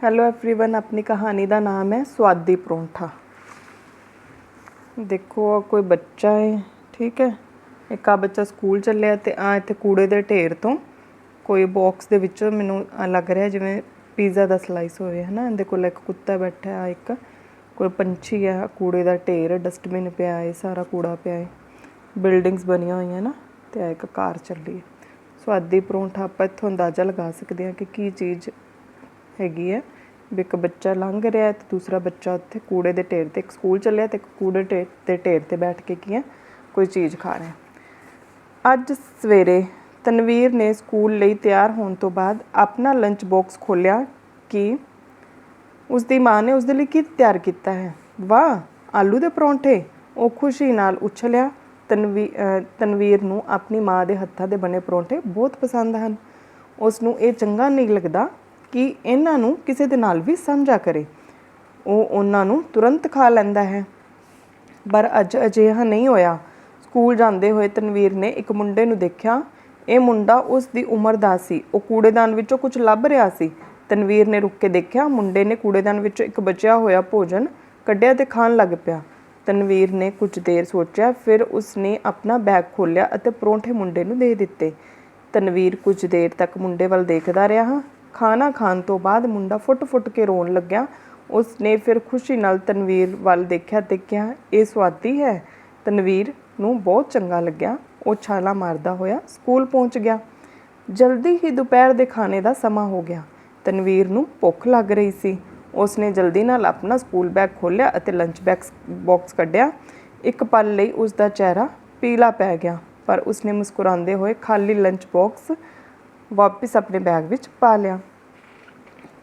Hello everyone ਆਪਣੀ ਕਹਾਣੀ ਦਾ ਨਾਮ ਹੈ ਸਵਾਦੀ ਪਰੌਂਠਾ ਦੇਖੋ ਆਹ ਕੋਈ ਬੱਚਾ ਹੈ ਠੀਕ ਹੈ ਇੱਕ ਆ ਬੱਚਾ ਸਕੂਲ ਚੱਲਿਆ ਤੇ ਆ ਇੱਥੇ ਕੂੜੇ ਦੇ ਢੇਰ ਤੋਂ ਕੋਈ ਬਾਕਸ ਦੇ ਵਿੱਚੋਂ ਮੈਨੂੰ ਆਹ ਲੱਗ ਰਿਹਾ ਜਿਵੇਂ ਪੀਜ਼ਾ ਦਾ ਸਲਾਈਸ ਹੋਵੇ ਹਨਾ ਇਹਦੇ ਕੋਲ ਇੱਕ ਕੁੱਤਾ ਬੈਠਾ ਆ ਇੱਕ ਕੋਈ ਪੰਛੀ ਆ ਕੂੜੇ ਦਾ ਢੇਰ ਡਸਟਬਿਨ ਪਿਆ ਹੈ ਸਾਰਾ ਕੂੜਾ ਪਿਆ ਹੈ ਬਿਲਡਿੰਗਸ ਬਣੀਆਂ ਹੋਈਆਂ ਨਾ ਤੇ ਆ ਇੱਕ ਕਾਰ ਚੱਲੀ ਹੈ ਸਵਾਦੀ ਪਰੌਂਠਾ ਆਪਾਂ ਇੱਥੋਂ ਅੰਦਾਜ਼ਾ ਲਗਾ ਸਕਦੇ ਹਾਂ ਕਿ ਕੀ ਚੀਜ਼ ਹੈਗੀ ਹੈ ਵੀ ਇੱਕ ਬੱਚਾ ਲੰਘ ਰਿਹਾ ਹੈ ਤੇ ਦੂਸਰਾ ਬੱਚਾ ਉੱਥੇ ਕੂੜੇ ਦੇ ਢੇਰ ਤੇ ਇੱਕ ਸਕੂਲ ਚੱਲਿਆ ਤੇ ਇੱਕ ਕੂੜੇ ਢੇਰ ਤੇ ਢੇਰ ਤੇ ਬੈਠ ਕੇ ਕੀ ਹੈ, ਕੋਈ ਚੀਜ਼ ਖਾ ਰਿਹਾ ਅੱਜ ਸਵੇਰੇ ਤਨਵੀਰ ਨੇ ਸਕੂਲ ਲਈ ਤਿਆਰ ਹੋਣ ਤੋਂ ਬਾਅਦ ਆਪਣਾ ਲੰਚ ਬਾਕਸ ਖੋਲ੍ਹਿਆ ਕਿ ਉਸ ਦੀ ਮਾਂ ਨੇ ਉਸ ਦੇ ਲਈ ਕੀ ਤਿਆਰ ਕੀਤਾ ਹੈ। ਵਾਹ, ਆਲੂ ਦੇ ਪਰੌਂਠੇ। ਉਹ ਖੁਸ਼ੀ ਨਾਲ ਉਛਲਿਆ। ਤਨਵੀ ਤਨਵੀਰ ਨੂੰ ਆਪਣੀ ਮਾਂ ਦੇ ਹੱਥਾਂ ਦੇ ਬਣੇ ਪਰੌਂਠੇ ਬਹੁਤ ਪਸੰਦ ਹਨ। ਉਸ ਨੂੰ ਇਹ ਚੰਗਾ ਨਹੀਂ ਲੱਗਦਾ ਕਿ ਇਹਨਾਂ ਨੂੰ ਕਿਸੇ ਦੇ ਨਾਲ ਵੀ ਸਾਂਝਾ ਕਰੇ। ਉਹ ਉਹਨਾਂ ਨੂੰ ਤੁਰੰਤ ਖਾ ਲੈਂਦਾ ਹੈ। ਪਰ ਅੱਜ ਅਜਿਹਾ ਨਹੀਂ ਹੋਇਆ। ਸਕੂਲ ਜਾਂਦੇ ਹੋਏ ਤਨਵੀਰ ਨੇ ਇੱਕ ਮੁੰਡੇ ਨੂੰ ਦੇਖਿਆ। ਇਹ ਮੁੰਡਾ ਉਸ ਦੀ ਉਮਰ ਦਾ ਸੀ। ਉਹ ਕੂੜੇਦਾਨ ਵਿੱਚੋਂ ਕੁਝ ਲੱਭ ਰਿਹਾ ਸੀ। ਤਨਵੀਰ ਨੇ ਰੁੱਕ ਕੇ ਦੇਖਿਆ। ਮੁੰਡੇ ਨੇ ਕੂੜੇਦਾਨ ਵਿੱਚੋਂ ਇੱਕ ਬਚਿਆ ਹੋਇਆ ਭੋਜਨ ਕੱਢਿਆ ਤੇ ਖਾਣ ਲੱਗ ਪਿਆ। ਤਨਵੀਰ ਨੇ ਕੁਝ ਦੇਰ ਸੋਚਿਆ। ਫਿਰ ਉਸ ਨੇ ਆਪਣਾ ਬੈਗ ਖੋਲ੍ਹਿਆ ਅਤੇ ਪਰੌਂਠੇ ਮੁੰਡੇ ਨੂੰ ਦੇ ਦਿੱਤੇ। ਤਨਵੀਰ ਕੁਝ ਦੇਰ ਤੱਕ ਮੁੰਡੇ ਵੱਲ ਦੇਖਦਾ ਰਿਹਾ। ਖਾਣਾ ਖਾਣ ਤੋਂ ਬਾਅਦ ਮੁੰਡਾ ਫੁੱਟ-ਫੁੱਟ ਕੇ ਰੋਣ ਲੱਗਿਆ। ਉਸ ਨੇ ਫਿਰ ਖੁਸ਼ੀ ਨਾਲ ਤਨਵੀਰ ਵੱਲ ਦੇਖਿਆ ਤੇ ਕਿਹਾ, ਇਹ ਸਵਾਦੀ ਹੈ। ਤਨਵੀਰ ਨੂੰ ਬਹੁਤ ਚੰਗਾ ਲੱਗਿਆ। ਉਹ ਛਾਲਾ ਮਾਰਦਾ ਹੋਇਆ ਸਕੂਲ ਪਹੁੰਚ ਗਿਆ। ਜਲਦੀ ਹੀ ਦੁਪਹਿਰ ਦੇ ਖਾਣੇ ਦਾ ਸਮਾਂ ਹੋ ਗਿਆ। ਤਨਵੀਰ ਨੂੰ ਭੁੱਖ ਲੱਗ ਰਹੀ ਸੀ। ਉਸ ਨੇ ਜਲਦੀ ਨਾਲ ਆਪਣਾ ਸਕੂਲ ਬੈਗ ਖੋਲ੍ਹਿਆ ਅਤੇ ਲੰਚ ਬੈਗ ਬਾਕਸ ਕੱਢਿਆ। ਇੱਕ ਪਲ ਲਈ ਉਸ ਦਾ ਚਿਹਰਾ ਪੀਲਾ ਪੈ ਗਿਆ, ਪਰ ਉਸਨੇ ਮੁਸਕਰਾਉਂਦੇ ਹੋਏ ਖਾਲੀ ਲੰਚ ਬਾਕਸ ਵਾਪਿਸ ਆਪਣੇ ਬੈਗ ਵਿੱਚ ਪਾ ਲਿਆ।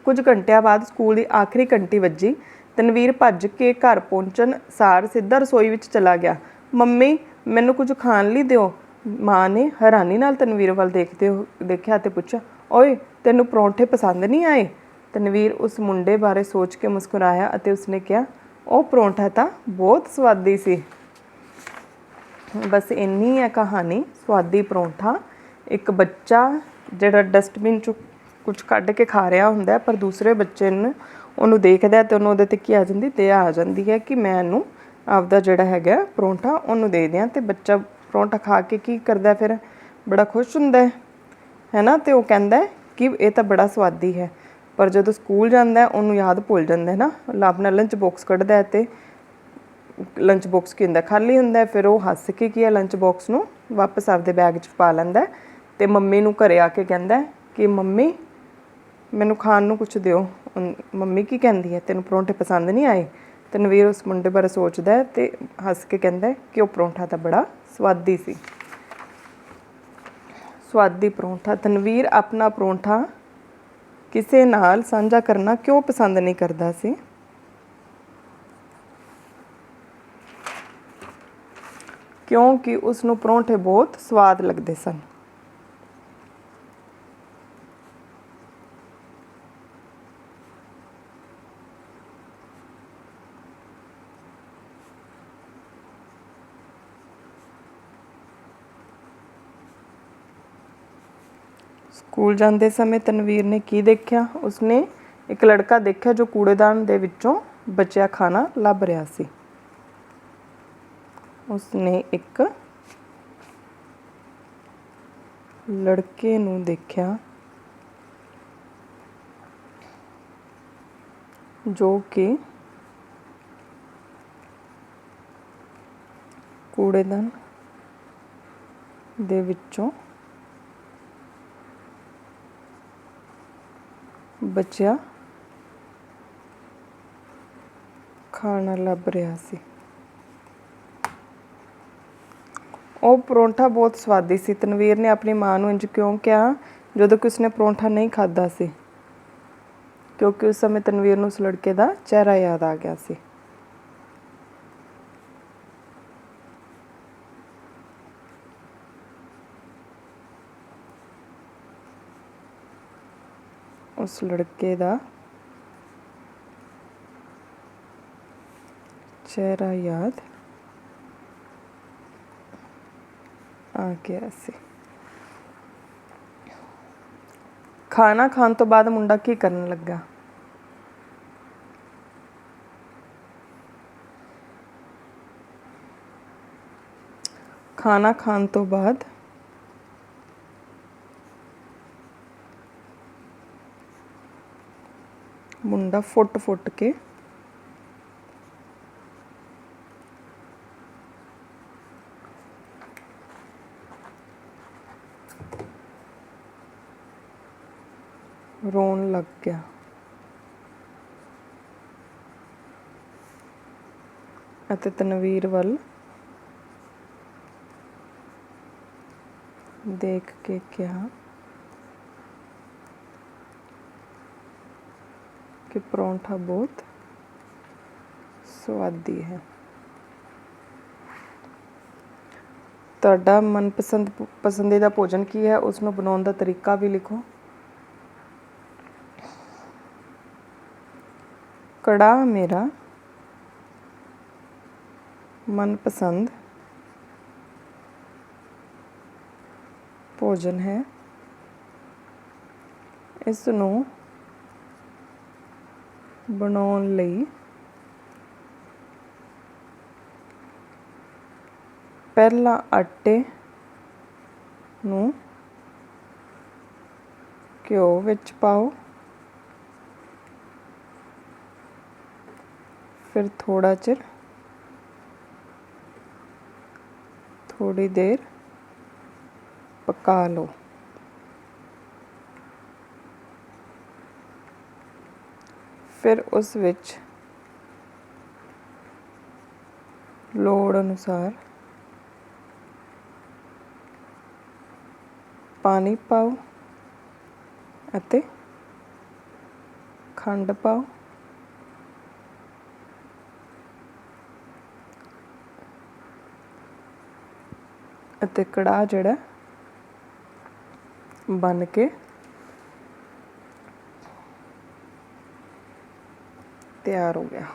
ਕੁਝ ਘੰਟਿਆਂ ਬਾਅਦ ਸਕੂਲ ਦੀ ਆਖਰੀ ਘੰਟੀ ਵੱਜੀ। ਤਨਵੀਰ ਭੱਜ ਕੇ ਘਰ ਪਹੁੰਚਣ ਸਾਰ ਸਿੱਧਾ ਰਸੋਈ ਵਿੱਚ ਚਲਾ ਗਿਆ। ਮੰਮੀ, ਮੈਨੂੰ ਕੁਝ ਖਾਣ ਲਈ ਦਿਓ। ਮਾਂ ਨੇ ਹੈਰਾਨੀ ਨਾਲ ਤਨਵੀਰ ਵੱਲ ਦੇਖਦੇ ਦੇਖਿਆ ਤੇ ਪੁੱਛਿਆ, ਓਏ, ਤੈਨੂੰ ਪਰੌਂਠੇ ਪਸੰਦ ਨਹੀਂ ਆਏ? ਤਨਵੀਰ ਉਸ ਮੁੰਡੇ ਬਾਰੇ ਸੋਚ ਕੇ ਮੁਸਕਰਾਇਆ ਅਤੇ ਉਸਨੇ ਕਿਹਾ, ਉਹ ਪਰੌਂਠਾ ਤਾਂ ਬਹੁਤ ਸਵਾਦੀ ਸੀ। ਬਸ ਇੰਨੀ ਹੈ ਕਹਾਣੀ, ਸਵਾਦੀ ਪਰੌਂਠਾ, ਇੱਕ ਬੱਚਾ ਜਿਹੜਾ ਡਸਟਬਿਨ ਚੋਂ ਕੁਝ ਕੱਢ ਕੇ ਖਾ ਰਿਹਾ ਹੁੰਦਾ ਪਰ ਦੂਸਰੇ ਬੱਚੇ ਨੂੰ ਉਹਨੂੰ ਦੇਖਦਾ ਹੈ ਤੇ ਉਹਨੂੰ ਉਹਦੇ ਤੇ ਕੀ ਆ ਜਾਂਦੀ, ਤੇ ਆ ਜਾਂਦੀ ਹੈ ਕਿ ਮੈਂ ਇਹਨੂੰ ਆਪਦਾ ਜਿਹੜਾ ਹੈਗਾ ਪਰੌਂਠਾ ਉਹਨੂੰ ਦੇ ਦਿਆਂ ਤੇ ਬੱਚਾ ਪਰੌਂਠਾ ਖਾ ਕੇ ਕੀ ਕਰਦਾ ਫਿਰ? ਬੜਾ ਖੁਸ਼ ਹੁੰਦਾ ਹੈ, ਹੈਨਾ? ਤੇ ਉਹ ਕਹਿੰਦਾ ਕਿ ਇਹ ਤਾਂ ਬੜਾ ਸਵਾਦੀ ਹੈ, ਪਰ ਜਦੋਂ ਸਕੂਲ ਜਾਂਦਾ ਉਹਨੂੰ ਯਾਦ ਭੁੱਲ ਜਾਂਦਾ ਹੈ ਨਾ। ਆਪਣਾ ਲੰਚ ਬਾਕਸ ਕੱਢਦਾ ਹੈ ਤੇ ਲੰਚ ਬਾਕਸ ਕੀ ਹੁੰਦਾ, ਖਾਲੀ ਹੁੰਦਾ ਫਿਰ ਉਹ ਹੱਸ ਕੇ ਕੀ ਹੈ ਲੰਚ ਬਾਕਸ ਨੂੰ ਵਾਪਸ ਆਪਦੇ ਬੈਗ 'ਚ ਪਾ ਲੈਂਦਾ ਤੇ ਮੰਮੀ ਨੂੰ ਘਰੇ ਆ ਕੇ ਕਹਿੰਦਾ ਕਿ ਮੰਮੀ, ਮੈਨੂੰ ਖਾਣ ਨੂੰ ਕੁਝ ਦਿਓ। ਮੰਮੀ ਕੀ ਕਹਿੰਦੀ ਹੈ? ਤੈਨੂੰ ਪਰੌਂਠੇ ਪਸੰਦ ਨਹੀਂ ਆਏ? ਤਨਵੀਰ ਉਸ ਮੁੰਡੇ ਬਾਰੇ ਸੋਚਦਾ ਹੈ ਤੇ ਹੱਸ ਕੇ ਕਹਿੰਦਾ ਕਿ ਉਹ ਪਰੌਂਠਾ ਤਾਂ ਬੜਾ ਸਵਾਦੀ ਸੀ। ਸਵਾਦੀ ਪਰੌਂਠਾ। ਤਨਵੀਰ ਆਪਣਾ ਪਰੌਂਠਾ ਕਿਸੇ ਨਾਲ ਸਾਂਝਾ ਕਰਨਾ ਕਿਉਂ ਪਸੰਦ ਨਹੀਂ ਕਰਦਾ ਸੀ? ਕਿਉਂਕਿ ਉਸ ਨੂੰ ਪਰੌਂਠੇ ਬਹੁਤ ਸਵਾਦ ਲੱਗਦੇ ਸਨ। ਸਕੂਲ ਜਾਂਦੇ ਸਮੇਂ ਤਨਵੀਰ ਨੇ ਕੀ ਦੇਖਿਆ? ਉਸਨੇ ਇੱਕ ਲੜਕਾ ਦੇਖਿਆ ਜੋ ਕੂੜੇਦਾਨ ਦੇ ਵਿੱਚੋਂ ਬਚਿਆ ਖਾਣਾ ਲੱਭ ਰਿਹਾ ਸੀ। ਉਸਨੇ ਇੱਕ ਲੜਕੇ ਨੂੰ ਦੇਖਿਆ ਜੋ ਕਿ ਕੂੜੇਦਾਨ ਦੇ ਵਿੱਚੋਂ ਬਚਿਆ ਖਾਣਾ ਲੱਭ ਰਿਹਾ ਸੀ। ਉਹ ਪਰੌਂਠਾ ਬਹੁਤ ਸਵਾਦੀ ਸੀ। ਤਨਵੀਰ ਨੇ ਆਪਣੀ ਮਾਂ ਨੂੰ ਇੰਜ ਕਿਉਂ ਕਿਹਾ ਜਦੋਂ ਕਿ ਉਸਨੇ ਪਰੌਂਠਾ ਨਹੀਂ ਖਾਦਾ ਸੀ। ਕਿਉਂਕਿ ਉਸ ਸਮੇਂ ਤਨਵੀਰ ਨੂੰ ਉਸ ਲੜਕੇ ਦਾ ਚਿਹਰਾ ਯਾਦ ਆ ਗਿਆ ਸੀ। ਉਸ ਲੜਕੇ ਦਾ ਚਿਹਰਾ ਯਾਦ ਆ ਗਿਆ ਸੀ। ਖਾਣਾ ਖਾਣ ਤੋਂ ਬਾਅਦ ਮੁੰਡਾ ਕੀ ਕਰਨ ਲੱਗਾ? ਖਾਣਾ ਖਾਣ ਤੋਂ ਬਾਅਦ ਮੁੰਡਾ ਫੁੱਟ ਫੁੱਟ ਕੇ। ਰੋਣ ਲੱਗ ਗਿਆ। ਅਤੇ ਤਨਵੀਰ ਵੱਲ ਦੇਖ ਕੇ ਕਿਹਾ ਕਿ ਪਰੌਂਠਾ ਬਹੁਤ ਸਵਾਦੀ ਹੈ। ਤੁਹਾਡਾ ਮਨਪਸੰਦ ਪਸੰਦੀਦਾ ਭੋਜਨ ਕੀ ਹੈ? ਉਸ ਨੂੰ ਬਣਾਉਣ ਦਾ ਤਰੀਕਾ ਵੀ ਲਿਖੋ। ਕੜਾ ਮੇਰਾ ਮਨਪਸੰਦ ਭੋਜਨ ਹੈ। ਇਸ ਨੂੰ ਬਣਾਉਣ ਲਈ ਪਹਿਲਾਂ ਆਟੇ ਨੂੰ ਘਿਓ ਵਿੱਚ ਪਾਓ। ਫਿਰ ਥੋੜਾ ਚਿਰ ਥੋੜੀ ਦੇਰ ਪਕਾ ਲਓ। ਫਿਰ ਉਸ ਵਿੱਚ ਲੋੜ ਅਨੁਸਾਰ ਪਾਣੀ ਪਾਓ ਅਤੇ ਖੰਡ ਪਾਓ। ਅਤੇ ਕੜਾਹ ਜਿਹੜਾ ਬਣ ਕੇ ਤਿਆਰ ਹੋ ਗਿਆ।